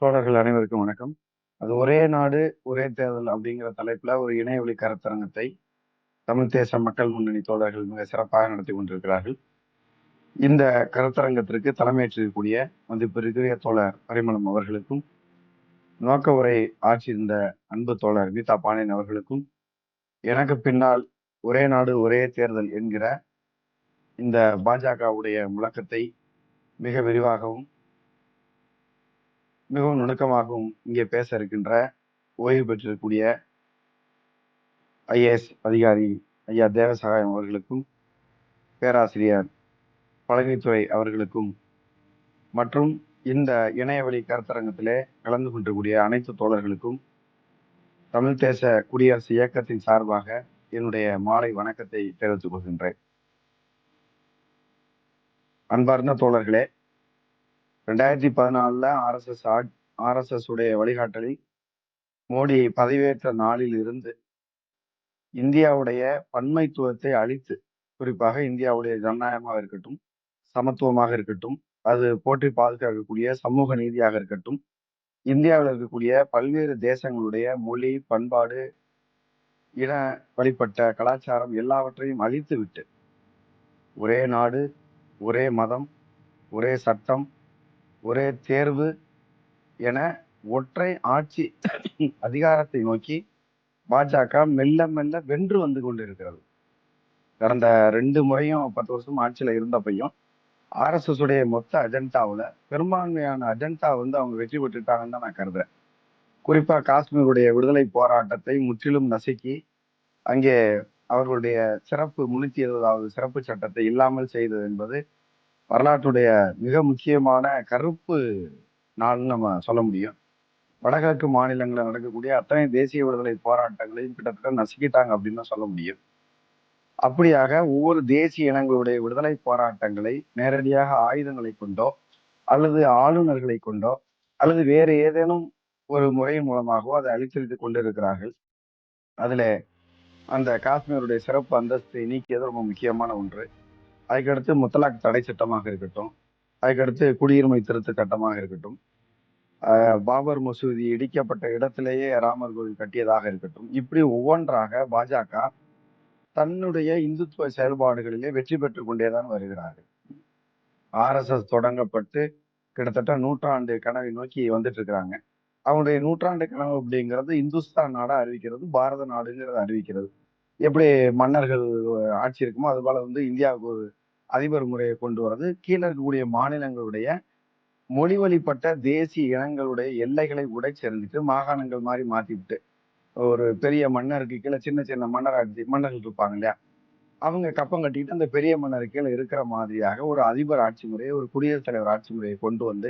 தோழர்கள் அனைவருக்கும் வணக்கம். அது ஒரே நாடு, ஒரே தேர்தல் அப்படிங்கிற தலைப்புல ஒரு இணையவழி கருத்தரங்கத்தை தமிழ் தேச மக்கள் முன்னணி தோழர்கள் மிக சிறப்பாக நடத்தி கொண்டிருக்கிறார்கள். இந்த கருத்தரங்கத்திற்கு தலைமையேற்றிருக்கக்கூடிய மதிப்பிற்குரிய தோழர் பரிமளம் அவர்களுக்கும், நோக்க உரை ஆற்றியிருந்த அன்பு தோழர் கீதா பாண்டியன் அவர்களுக்கும், எனக்கு பின்னால் ஒரே நாடு, ஒரே தேர்தல் என்கிற இந்த பாஜகவுடைய முழக்கத்தை மிக விரிவாகவும் மிகவும் நுணுக்கமாகவும் இங்கே பேச இருக்கின்ற ஓய்வு பெற்றிருக்கக்கூடிய ஐஏஎஸ் அதிகாரி ஐயா தேவசகாயம் அவர்களுக்கும் பேராசிரியர் பழனித்துறை அவர்களுக்கும் மற்றும் இந்த இணையவழி கருத்தரங்கத்திலே கலந்து கொண்டிருக்கூடிய அனைத்து தோழர்களுக்கும் தமிழ் தேச குடியரசு இயக்கத்தின் சார்பாக என்னுடைய மாலை வணக்கத்தை தெரிவித்துக் கொள்கின்றேன். அன்பார்ந்த தோழர்களே ரெண்டாயிரத்தி பதினாலுல ஆர்எஸ்எஸ் ஆர்எஸ்எஸ் உடைய வழிகாட்டலில் மோடி பதவியேற்ற நாளில் இருந்து இந்தியாவுடைய பன்மைத்துவத்தை அழித்து குறிப்பாக இந்தியாவுடைய ஜனநாயகமாக இருக்கட்டும் சமத்துவமாக இருக்கட்டும் அது போற்றி பாதுகாக்கக்கூடிய சமூக நீதியாக இருக்கட்டும் இந்தியாவில் இருக்கக்கூடிய பல்வேறு தேசங்களுடைய மொழி பண்பாடு இன வழிபட்ட கலாச்சாரம் எல்லாவற்றையும் அழித்து விட்டு ஒரே நாடு ஒரே மதம் ஒரே சட்டம் ஒரே தேர்வு என ஒற்றை ஆட்சி அதிகாரத்தை நோக்கி பாஜக மெல்ல மெல்ல வென்று வந்து கொண்டிருக்கிறது. கடந்த ரெண்டு முறையும் பத்து வருஷம் ஆட்சியில் இருந்தப்பையும் ஆர்எஸ்எஸ் உடைய மொத்த அஜெண்டாவில் பெரும்பான்மையான அஜெண்டா வந்து அவங்க வெற்றி பெற்றுட்டாங்கன்னு தான் நான் கருதுறேன். குறிப்பாக காஷ்மீருடைய விடுதலை போராட்டத்தை முற்றிலும் நசுக்கி அங்கே அவர்களுடைய சிறப்பு முன்னூத்தி எழுபதாவது சிறப்பு சட்டத்தை இல்லாமல் செய்தது என்பது வரலாற்றுடைய மிக முக்கியமான கருப்பு நாள்னு நம்ம சொல்ல முடியும். வடகிழக்கு மாநிலங்களில் நடக்கக்கூடிய அத்தனை தேசிய விடுதலை போராட்டங்களையும் கிட்டத்தட்ட நசுக்கிட்டாங்க அப்படின்னு சொல்ல முடியும். அப்படியாக ஒவ்வொரு தேசிய இனங்களுடைய விடுதலை போராட்டங்களை நேரடியாக ஆயுதங்களை கொண்டோ அல்லது ஆளுநர்களை கொண்டோ அல்லது வேறு ஏதேனும் ஒரு முறையின் மூலமாகவோ அதை அழித்தளித்துக் கொண்டிருக்கிறார்கள். அதில் அந்த காஷ்மீருடைய சிறப்பு அந்தஸ்தை நீக்கியது ரொம்ப முக்கியமான ஒன்று. அதுக்கடுத்து முத்தலாக் தடை சட்டமாக இருக்கட்டும் அதுக்கடுத்து குடியுரிமை திருத்த சட்டமாக இருக்கட்டும் பாபர் மசூதி இடிக்கப்பட்ட இடத்திலேயே ராமர் கோவில் கட்டியதாக இருக்கட்டும் இப்படி ஒவ்வொன்றாக பாஜக தன்னுடைய இந்துத்துவ செயல்பாடுகளிலே வெற்றி பெற்று கொண்டேதான் வருகிறார்கள். ஆர்எஸ்எஸ் தொடங்கப்பட்டு கிட்டத்தட்ட நூற்றாண்டு கனவை நோக்கி வந்துட்டு இருக்கிறாங்க. அவங்களுடைய நூற்றாண்டு கனவு அப்படிங்கிறது இந்துஸ்தான் நாடா அறிவிக்கிறது பாரத நாடுங்கிறத அறிவிக்கிறது. எப்படி மன்னர்கள் ஆட்சி இருக்குமோ அது போல வந்து இந்தியாவுக்கு ஒரு அதிபர் முறையை கொண்டு வர்றது. கீழே இருக்கக்கூடிய மாநிலங்களுடைய மொழி வழிபட்ட தேசிய இனங்களுடைய எல்லைகளை உடைச்செறிஞ்சிட்டு மாகாணங்கள் மாதிரி மாத்திவிட்டு ஒரு பெரிய மன்னருக்கு கீழே சின்ன சின்ன மன்னராட்சி மன்னர்கள் இருப்பாங்க இல்லையா? அவங்க கப்பம் கட்டிக்கிட்டு அந்த பெரிய மன்னர் கீழே இருக்கிற மாதிரியாக ஒரு அதிபர் ஆட்சி முறையை ஒரு குடியரசுத் தலைவர் ஆட்சி முறையை கொண்டு வந்து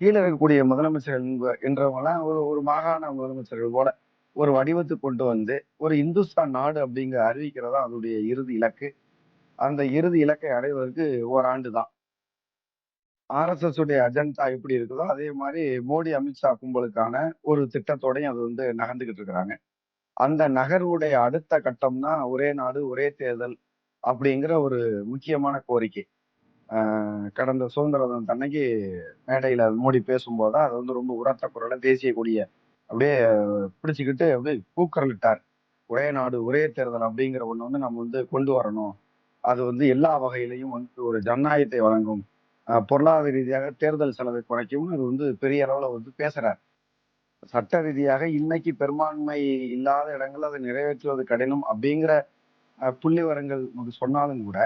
கீழே இருக்கக்கூடிய முதலமைச்சர்கள் என்றவங்களாம் ஒரு ஒரு மாகாண முதலமைச்சர்கள் போல ஒரு வடிவத்தை கொண்டு வந்து ஒரு இந்துஸ்தான் நாடு அப்படிங்கிற அறிவிக்கிறதா அதனுடைய இறுதி இலக்கு. அந்த இறுதி இலக்கை அடைவதற்கு ஓராண்டு தான் ஆர்எஸ்எஸ் உடைய அஜெண்டா எப்படி இருக்குதோ அதே மாதிரி மோடி அமித்ஷா கும்பலுக்கான ஒரு திட்டத்தோடையும் அது வந்து நகர்ந்துகிட்டு இருக்கிறாங்க. அந்த நகர்வுடைய அடுத்த கட்டம்னா ஒரே நாடு ஒரே தேர்தல் அப்படிங்கிற ஒரு முக்கியமான கோரிக்கை. கடந்த சுதந்திர தினம் தன்னைக்கு மேடையில மோடி பேசும்போது அது வந்து ரொம்ப உரத்த குரல தேசிய கொடிய அப்படியே பிடிச்சுக்கிட்டு அப்படியே கூக்கரலிட்டார் ஒரே நாடு ஒரே தேர்தல் அப்படிங்கிற ஒண்ணு வந்து நம்ம வந்து கொண்டு வரணும். அது வந்து எல்லா வகையிலையும் வந்து ஒரு ஜனநாயகத்தை வழங்கும். பொருளாதார ரீதியாக தேர்தல் செலவை குறைக்கும் அது வந்து பெரிய அளவில் வந்து பேசுறார். சட்ட ரீதியாக இன்னைக்கு பெரும்பான்மை இல்லாத இடங்கள் அதை நிறைவேற்றுவது கடினம் அப்படிங்கிற புள்ளி வரங்கள் சொன்னாலும் கூட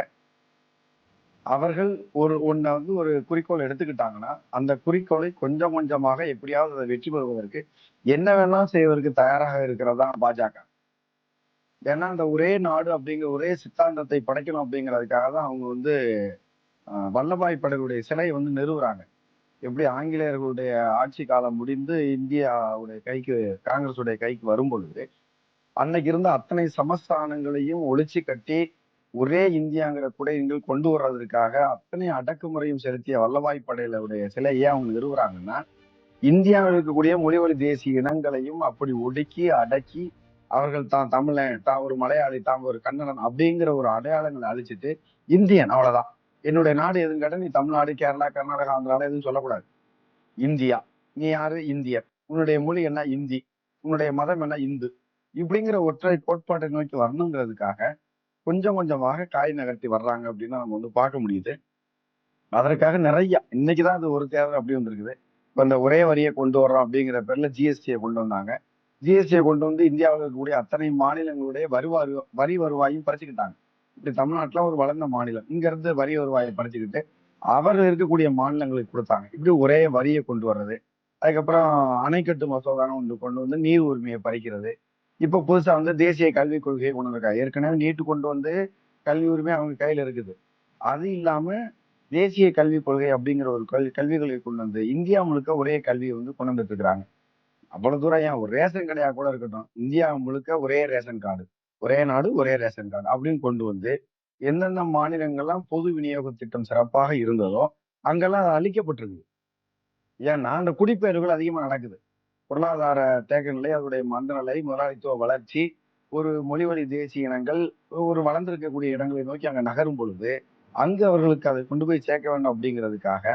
அவர்கள் ஒரு ஒன்றை வந்து ஒரு குறிக்கோள் எடுத்துக்கிட்டாங்கன்னா அந்த குறிக்கோளை கொஞ்சம் கொஞ்சமாக எப்படியாவது அதை வெற்றி பெறுவதற்கு என்ன வேணாலும் செய்வதற்கு தயாராக இருக்கிறதா பாஜக. ஏன்னா அந்த ஒரே நாடு அப்படிங்கிற ஒரே சித்தாந்தத்தை படைக்கணும் அப்படிங்கிறதுக்காக தான் அவங்க வந்து வல்லபாய் படகுடைய சிலையை வந்து நிறுவுறாங்க. எப்படி ஆங்கிலேயர்களுடைய ஆட்சி காலம் முடிந்து இந்தியாவுடைய கைக்கு காங்கிரஸுடைய கைக்கு வரும் பொழுது அன்னைக்கு இருந்த அத்தனை சமஸ்தானங்களையும் ஒழிச்சு கட்டி ஒரே இந்தியாங்கிற குடையங்கள் கொண்டு வர்றதற்காக அத்தனை அடக்குமுறையும் செலுத்திய வல்லபாய் படையிலுடைய சிலையை அவங்க நிறுவுறாங்கன்னா இந்தியாவில் இருக்கக்கூடிய மொழிவழி தேசிய இனங்களையும் அப்படி ஒடுக்கி அடக்கி அவர்கள் தான் தமிழன் தான் ஒரு மலையாளி தான் ஒரு கன்னடன் அப்படிங்கிற ஒரு அடையாளங்களை அழிச்சிட்டு இந்தியன் அவ்வளவுதான். என்னுடைய நாடு எதுன்னு கேட்டால் நீ தமிழ்நாடு கேரளா கர்நாடகா ஆந்திரால எதுவும் சொல்லக்கூடாது. இந்தியா. நீ யாரு? இந்தியர் உன்னுடைய மொழி என்ன? இந்தி. உன்னுடைய மதம் என்ன? இந்து. இப்படிங்கிற ஒற்றை கோட்பாட்டை நோக்கி வரணுங்கிறதுக்காக கொஞ்சம் கொஞ்சமாக காய் நகர்த்தி வர்றாங்க அப்படின்னு நம்ம வந்து பார்க்க முடியுது. அதற்காக நிறைய இன்னைக்குதான் அது ஒரு தேர்தல் அப்படி வந்திருக்குது. இப்போ இந்த ஒரே வரியை கொண்டு வர்றோம் அப்படிங்கிற பேரில் ஜிஎஸ்டியை கொண்டு வந்தாங்க. ஜிஎஸ்டியை கொண்டு வந்து இந்தியாவில் இருக்கக்கூடிய அத்தனை மாநிலங்களுடைய வருவாய் வரி வருவாயும் பறிச்சுக்கிட்டாங்க. இப்படி தமிழ்நாட்டில் ஒரு வளர்ந்த மாநிலம். இங்கேருந்து வரி வருவாயை பறிச்சுக்கிட்டு அவர் இருக்கக்கூடிய மாநிலங்களுக்கு கொடுத்தாங்க. இப்படி ஒரே வரியை கொண்டு வர்றது. அதுக்கப்புறம் அணைக்கட்டு மசோதான்னு ஒன்று கொண்டு வந்து நீர் உரிமையை பறிக்கிறது. இப்ப புதுசா வந்து தேசிய கல்விக் கொள்கையை கொண்டு வந்திருக்காங்க. ஏற்கனவே நீட்டு கொண்டு வந்து கல்வி உரிமை அவங்க கையில இருக்குது. அது இல்லாம தேசிய கல்விக் கொள்கை அப்படிங்கிற ஒரு கல்வி கல்விக் கொள்கை கொண்டு வந்து இந்தியா முழுக்க ஒரே கல்வியை வந்து கொண்டு வந்துட்டு இருக்கிறாங்க. அவ்வளவு தூரம் ஏன்? ஒரு ரேஷன் கடையா கூட இருக்கட்டும். இந்தியா முழுக்க ஒரே ரேஷன் கார்டு ஒரே நாடு ஒரே ரேஷன் கார்டு அப்படின்னு கொண்டு வந்து எந்தெந்த மாநிலங்கள்லாம் பொது விநியோக திட்டம் சிறப்பாக இருந்ததோ அங்கெல்லாம் அது அழிக்கப்பட்டிருக்கு ஏன்னா அந்த குடிப்பெயர்கள் அதிகமா நடக்குது. பொருளாதார தேக்க நிலை மந்த மந்தநிலை முதலாளித்துவ வளர்ச்சி ஒரு மொழிவழி தேசிய இனங்கள் ஒரு வளர்ந்திருக்கக்கூடிய இடங்களை நோக்கி அங்கே நகரும் பொழுது அங்கு அவர்களுக்கு அதை கொண்டு போய் சேர்க்க வேண்டும் அப்படிங்கிறதுக்காக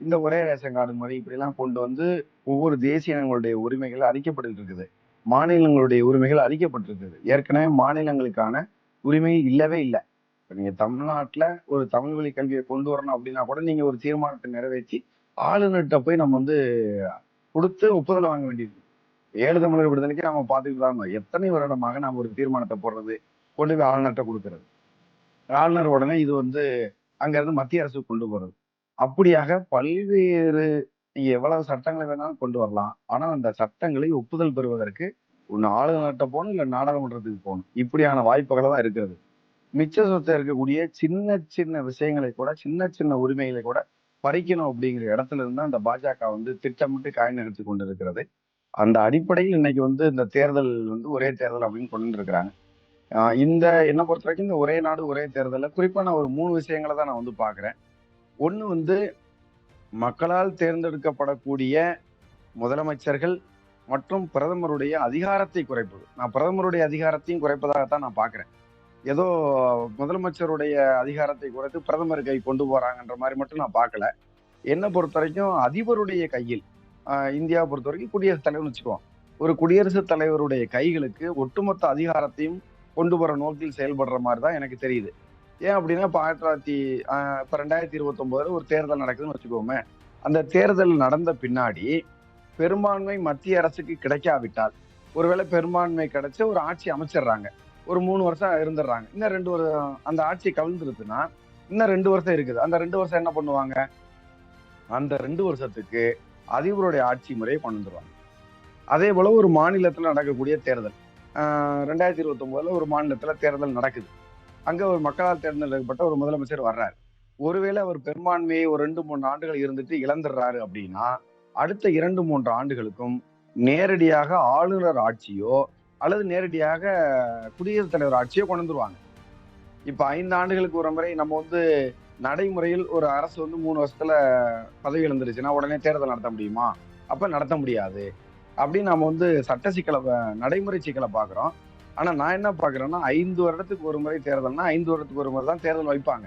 இந்த ஒரே ரேஷன் கார்டு முறை இப்படிலாம் கொண்டு வந்து ஒவ்வொரு தேசிய இனங்களுடைய உரிமைகள் அழிக்கப்பட்டு இருக்குது. மாநிலங்களுடைய உரிமைகள் அழிக்கப்பட்டிருக்குது. ஏற்கனவே மாநிலங்களுக்கான உரிமை இல்லவே இல்லை. இப்போ நீங்கள் தமிழ்நாட்டில் ஒரு தமிழ் வழி கல்வியை கொண்டு வரணும் அப்படின்னா கூட நீங்க ஒரு தீர்மானத்தை நிறைவேற்றி ஆளுநர்கிட்ட போய் நம்ம வந்து கொடுத்து ஒப்புதல் வாங்க வேண்டியது. ஏழு தமிழர் விடுதலைக்கு நம்ம பார்த்துட்டு தான் எத்தனை வருடமாக நாம ஒரு தீர்மானத்தை போடுறது? கொண்டு போய் ஆளுநர்கிட்ட கொடுக்கறது. ஆளுநர் உடனே இது வந்து அங்கேருந்து மத்திய அரசு கொண்டு போறது. அப்படியாக பல்வேறு நீங்க எவ்வளவு சட்டங்களை வேணாலும் கொண்டு வரலாம். ஆனா அந்த சட்டங்களை ஒப்புதல் பெறுவதற்கு ஒன்று ஆளுநர்கிட்ட போகணும் இல்லை நாடாளுமன்றத்துக்கு போகணும். இப்படியான வாய்ப்புகளை தான் இருக்கிறது. மிச்ச சொத்தை இருக்கக்கூடிய சின்ன சின்ன விஷயங்களை கூட சின்ன சின்ன உரிமைகளை கூட பறிக்கணும் அப்படிங்கிற இடத்துல இருந்து அந்த பாஜக வந்து திட்டமிட்டு காய் நகர்த்தி கொண்டு இருக்கிறது அந்த அடிப்படையில் இன்னைக்கு வந்து இந்த தேர்தல் வந்து ஒரே தேர்தல் அப்படின்னு கொண்டு இருக்கிறாங்க. இந்த என்னை பொறுத்த வரைக்கும் இந்த ஒரே நாடு ஒரே தேர்தலில் குறிப்பாக நான் ஒரு மூணு விஷயங்களை தான் நான் வந்து பார்க்குறேன். ஒன்று வந்து மக்களால் தேர்ந்தெடுக்கப்படக்கூடிய முதலமைச்சர்கள் மற்றும் பிரதமருடைய அதிகாரத்தை குறைப்பது. நான் பிரதமருடைய அதிகாரத்தையும் குறைப்பதாகத்தான் நான் பார்க்குறேன். ஏதோ முதலமைச்சருடைய அதிகாரத்தை குறைத்து பிரதமர் கை கொண்டு போறாங்கன்ற மாதிரி மட்டும் நான் பார்க்கல. என்னை பொறுத்த வரைக்கும் அதிபருடைய கையில் இந்தியா இந்தியாவை பொறுத்த வரைக்கும் குடியரசுத் தலைவர்னு வச்சுக்குவோம் ஒரு குடியரசுத் தலைவருடைய கைகளுக்கு ஒட்டுமொத்த அதிகாரத்தையும் கொண்டு வர நோக்கில் செயல்படுற மாதிரி தான் எனக்கு தெரியுது. ஏன் அப்படின்னா இப்போ ஆயிரத்தி தொள்ளாயிரத்தி இப்போ ரெண்டாயிரத்தி இருபத்தி ஒரு தேர்தல் நடக்குதுன்னு வச்சுக்கோமே. அந்த தேர்தல் நடந்த பின்னாடி பெரும்பான்மை மத்திய அரசுக்கு கிடைக்காவிட்டால் ஒருவேளை பெரும்பான்மை கிடைச்சி ஒரு ஆட்சி அமைச்சிடுறாங்க. ஒரு மூணு வருஷம் இருந்துடுறாங்க. இன்னும் ரெண்டு வருஷம் அந்த ஆட்சி கவிழ்ந்துருச்சுன்னா இன்னும் ரெண்டு வருஷம் இருக்குது. அந்த ரெண்டு வருஷம் என்ன பண்ணுவாங்க? அந்த ரெண்டு வருஷத்துக்கு அதிபருடைய ஆட்சி முறையை கொண்டு வந்துருவாங்க. அதே போல ஒரு மாநிலத்தில் நடக்கக்கூடிய தேர்தல். ரெண்டாயிரத்தி இருபத்தொம்போதில் ஒரு மாநிலத்தில் தேர்தல் நடக்குது. அங்கே ஒரு மக்களால் தேர்ந்தெடுக்கப்பட்ட ஒரு முதலமைச்சர் வர்றாரு. ஒருவேளை அவர் பெரும்பான்மையை ஒரு ரெண்டு மூணு ஆண்டுகள் இருந்துட்டு இழந்துடுறாரு அப்படின்னா அடுத்த இரண்டு மூன்று ஆண்டுகளுக்கும் நேரடியாக ஆளுநர் ஆட்சியோ அல்லது நேரடியாக குடியரசுத் தலைவர் ஆட்சியோ கொண்டு வந்துருவாங்க. இப்போ ஐந்து ஆண்டுகளுக்கு ஒரு முறை நம்ம வந்து நடைமுறையில் ஒரு அரசு வந்து மூணு வருஷத்துல பதவி இழந்துருச்சுன்னா உடனே தேர்தல் நடத்த முடியுமா? அப்ப நடத்த முடியாது. அப்படின்னு நம்ம வந்து சட்ட சிக்கலை நடைமுறை சிக்கலை பாக்குறோம் ஆனா நான் என்ன பாக்குறேன்னா ஐந்து வருடத்துக்கு ஒரு முறை தேர்தல்னா ஐந்து வருடத்துக்கு ஒரு முறை தான் தேர்தல் வைப்பாங்க.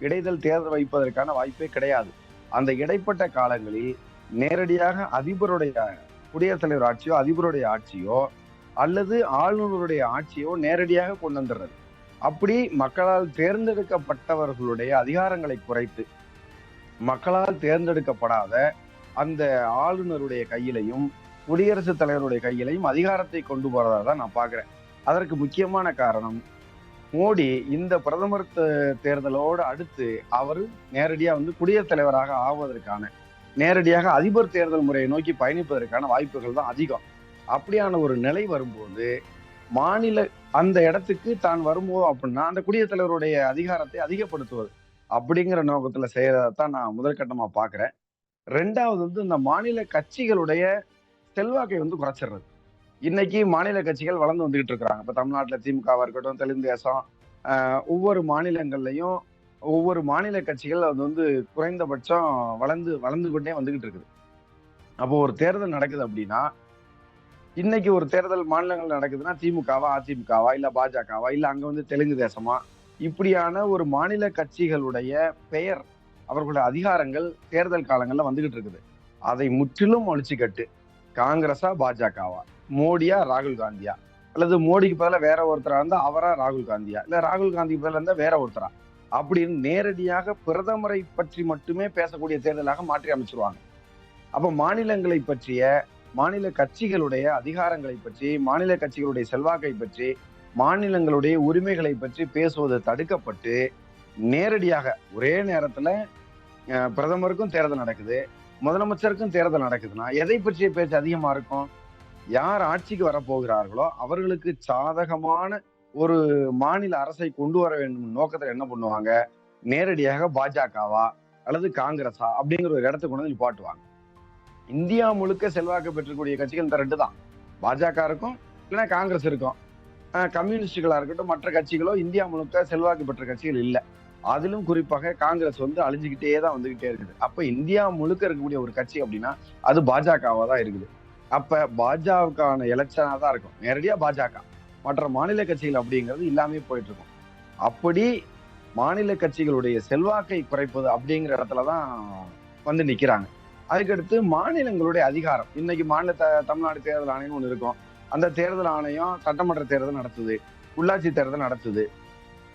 இடைதல் தேர்தல் வைப்பதற்கான வாய்ப்பே கிடையாது. அந்த இடைப்பட்ட காலங்களில் நேரடியாக அதிபருடைய குடியரசுத் தலைவர் ஆட்சியோ அதிபருடைய ஆட்சியோ அல்லது ஆளுநருடைய ஆட்சியோ நேரடியாக கொண்டு வந்துடுறது. அப்படி மக்களால் தேர்ந்தெடுக்கப்பட்டவர்களுடைய அதிகாரங்களை குறைத்து மக்களால் தேர்ந்தெடுக்கப்படாத அந்த ஆளுநருடைய கையிலையும் குடியரசுத் தலைவருடைய கையிலையும் அதிகாரத்தை கொண்டு போறதா தான் நான் பார்க்குறேன். அதற்கு முக்கியமான காரணம் மோடி இந்த பிரதமர் தேர்தலோடு அடுத்து அவர் நேரடியாக வந்து குடியரசுத் தலைவராக ஆவதற்கான நேரடியாக அதிபர் தேர்தல் முறையை நோக்கி பயணிப்பதற்கான வாய்ப்புகள் தான் அதிகம். அப்படியான ஒரு நிலை வரும்போது மாநில அந்த இடத்துக்கு தான் வரும்போது அப்படின்னா அந்த குடியரசுத் தலைவருடைய அதிகாரத்தை அதிகப்படுத்துவது அப்படிங்கிற நோக்கத்துல செய்யறதான் நான் முதற்கட்டமா பாக்குறேன் ரெண்டாவது வந்து இந்த மாநில கட்சிகளுடைய செல்வாக்கை வந்து குறைச்சிடுறது. இன்னைக்கு மாநில கட்சிகள் வளர்ந்து வந்துகிட்டு இருக்கிறாங்க. இப்ப தமிழ்நாட்டில் திமுகவா இருக்கட்டும் தெலுங்கு தேசம் ஒவ்வொரு மாநிலங்கள்லையும் ஒவ்வொரு மாநில கட்சிகள் அது வந்து குறைந்தபட்சம் வளர்ந்து வளர்ந்து கொண்டே வந்துகிட்டு இருக்குது. அப்போ ஒரு தேர்தல் நடக்குது அப்படின்னா இன்னைக்கு ஒரு தேர்தல் மாநிலங்கள் நடக்குதுன்னா திமுகவா அதிமுகவா இல்ல பாஜகவா இல்ல அங்க வந்து தெலுங்கு தேசமா? இப்படியான ஒரு மாநில கட்சிகளுடைய பெயர் அவர்களுடைய அதிகாரங்கள் தேர்தல் காலங்கள்ல வந்துகிட்டு இருக்குது. அதை முற்றிலும் ஒழிச்சுக்கட்டு காங்கிரஸா பாஜகவா? மோடியா ராகுல் காந்தியா? அல்லது மோடிக்கு பதிலாக வேற ஒருத்தரா இருந்தா அவரா ராகுல் காந்தியா? இல்ல ராகுல் காந்திக்கு பதிலாக இருந்தா வேற ஒருத்தரா? அப்படின்னு நேரடியாக பிரதமரை பற்றி மட்டுமே பேசக்கூடிய தேர்தலாக மாற்றி அமைச்சிருவாங்க. அப்ப மாநிலங்களை பற்றிய மாநில கட்சிகளுடைய அதிகாரங்களை பற்றி மாநில கட்சிகளுடைய செல்வாக்கை பற்றி மாநிலங்களுடைய உரிமைகளை பற்றி பேசுவது தடுக்கப்பட்டு நேரடியாக ஒரே நேரத்தில் பிரதமருக்கும் தேர்தல் நடக்குது முதலமைச்சருக்கும் தேர்தல் நடக்குதுன்னா எதை பற்றிய பேச்சு அதிகமாக இருக்கும்? யார் ஆட்சிக்கு வரப்போகிறார்களோ அவர்களுக்கு சாதகமான ஒரு மாநில அரசை கொண்டு வர வேண்டும் நோக்கத்தில் என்ன பண்ணுவாங்க? நேரடியாக பாஜகவா அல்லது காங்கிரஸா அப்படிங்கிற ஒரு இடத்துக்கு கொண்டு வந்து நிப்பாட்டுவாங்க. இந்தியா முழுக்க செல்வாக்கு பெற்றக்கூடிய கட்சிகள் இந்த ரெண்டு தான் பாஜக இருக்கும் இல்லைன்னா காங்கிரஸ் இருக்கும். கம்யூனிஸ்டுகளாக இருக்கட்டும் மற்ற கட்சிகளோ இந்தியா முழுக்க செல்வாக்கு பெற்ற கட்சிகள் இல்லை. அதிலும் குறிப்பாக காங்கிரஸ் வந்து அழிஞ்சுக்கிட்டே தான் வந்துகிட்டே இருக்குது. அப்போ இந்தியா முழுக்க இருக்கக்கூடிய ஒரு கட்சி அப்படின்னா அது பாஜகவாக தான் இருக்குது. அப்போ பாஜகவுக்கான எலெக்ஷனாக தான் இருக்கும். நேரடியாக பாஜக. மற்ற மாநில கட்சிகள் அப்படிங்கிறது இல்லாமே போயிட்டு இருக்கும். அப்படி மாநில கட்சிகளுடைய செல்வாக்கை குறைப்பது அப்படிங்கிற இடத்துல தான் வந்து நிற்கிறாங்க அதுக்கடுத்து மாநிலங்களுடைய அதிகாரம். இன்னைக்கு மாநில த- தமிழ்நாடு தேர்தல் ஆணையம் ஒன்று இருக்கும். அந்த தேர்தல் ஆணையம் சட்டமன்ற தேர்தல் நடத்துது. உள்ளாட்சி தேர்தல் நடத்துது.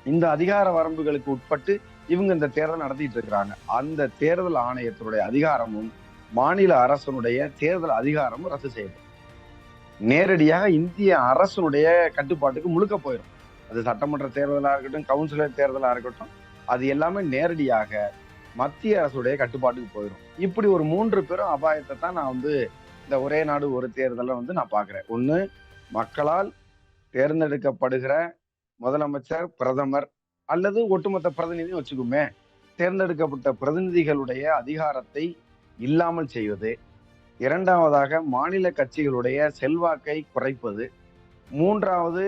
இந்த அதிகார வரம்புகளுக்கு உட்பட்டு இவங்க இந்த தேர்தல் நடத்திட்டு இருக்கிறாங்க. அந்த தேர்தல் ஆணையத்தினுடைய அதிகாரமும் மாநில அரசனுடைய தேர்தல் அதிகாரமும் ரத்து செய்யப்படும். நேரடியாக இந்திய அரசனுடைய கட்டுப்பாட்டுக்கு முழுக்க போயிடும். அது சட்டமன்ற தேர்தலாக இருக்கட்டும் கவுன்சிலர் தேர்தலாக இருக்கட்டும் அது எல்லாமே நேரடியாக மத்திய அரசுடைய கட்டுப்பாட்டுக்கு போயிடும் இப்படி ஒரு மூன்று பெரும் அபாயத்தை தான் நான் வந்து இந்த ஒரே நாடு ஒரு தேர்தலை வந்து நான் பார்க்குறேன். ஒன்று மக்களால் தேர்ந்தெடுக்கப்படுகிற முதலமைச்சர் பிரதமர் அல்லது ஒட்டுமொத்த பிரதிநிதி வச்சுக்குமே தேர்ந்தெடுக்கப்பட்ட பிரதிநிதிகளுடைய அதிகாரத்தை இல்லாமல் செய்வது இரண்டாவதாக மாநில கட்சிகளுடைய செல்வாக்கை குறைப்பது மூன்றாவது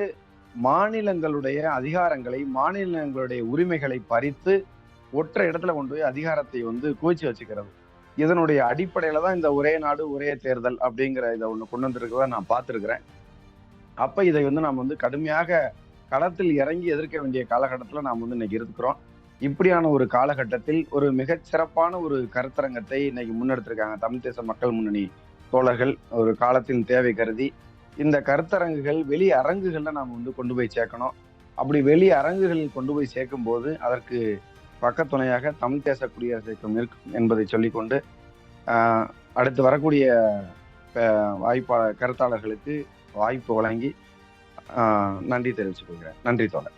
மாநிலங்களுடைய அதிகாரங்களை மாநிலங்களுடைய உரிமைகளை பறித்து ஒற்றை இடத்துல கொண்டு போய் அதிகாரத்தை வந்து குவிச்சு வச்சுக்கிறது. இதனுடைய அடிப்படையில தான் இந்த ஒரே நாடு ஒரே தேர்தல் அப்படிங்கிற இதை ஒன்று கொண்டு வந்திருக்கிறத நான் பார்த்துருக்குறேன். அப்போ இதை வந்து நாம் வந்து கடுமையாக களத்தில் இறங்கி எதிர்க்க வேண்டிய காலகட்டத்தில் நாம் வந்து இன்னைக்கு இருக்கிறோம். இப்படியான ஒரு காலகட்டத்தில் ஒரு மிகச்சிறப்பான ஒரு கருத்தரங்கத்தை இன்னைக்கு முன்னெடுத்திருக்காங்க தமிழ் தேச மக்கள் முன்னணி தோழர்கள். ஒரு காலத்தின் தேவை கருதி இந்த கருத்தரங்குகள் வெளி அரங்குகளில் நாம் வந்து கொண்டு போய் சேர்க்கணும். அப்படி வெளி அரங்குகளில் கொண்டு போய் சேர்க்கும் போது அதற்கு பக்கத்துணையாக தமிழ் தேச குடியரசு இயக்கம் இருக்கும் என்பதை சொல்லிக்கொண்டு அடுத்து வரக்கூடிய வாய்ப்பாளர் கருத்தாளர்களுக்கு வாய்ப்பு வழங்கி நன்றி தெரிவித்துக் கொள்கிறேன். நன்றி தோழர்.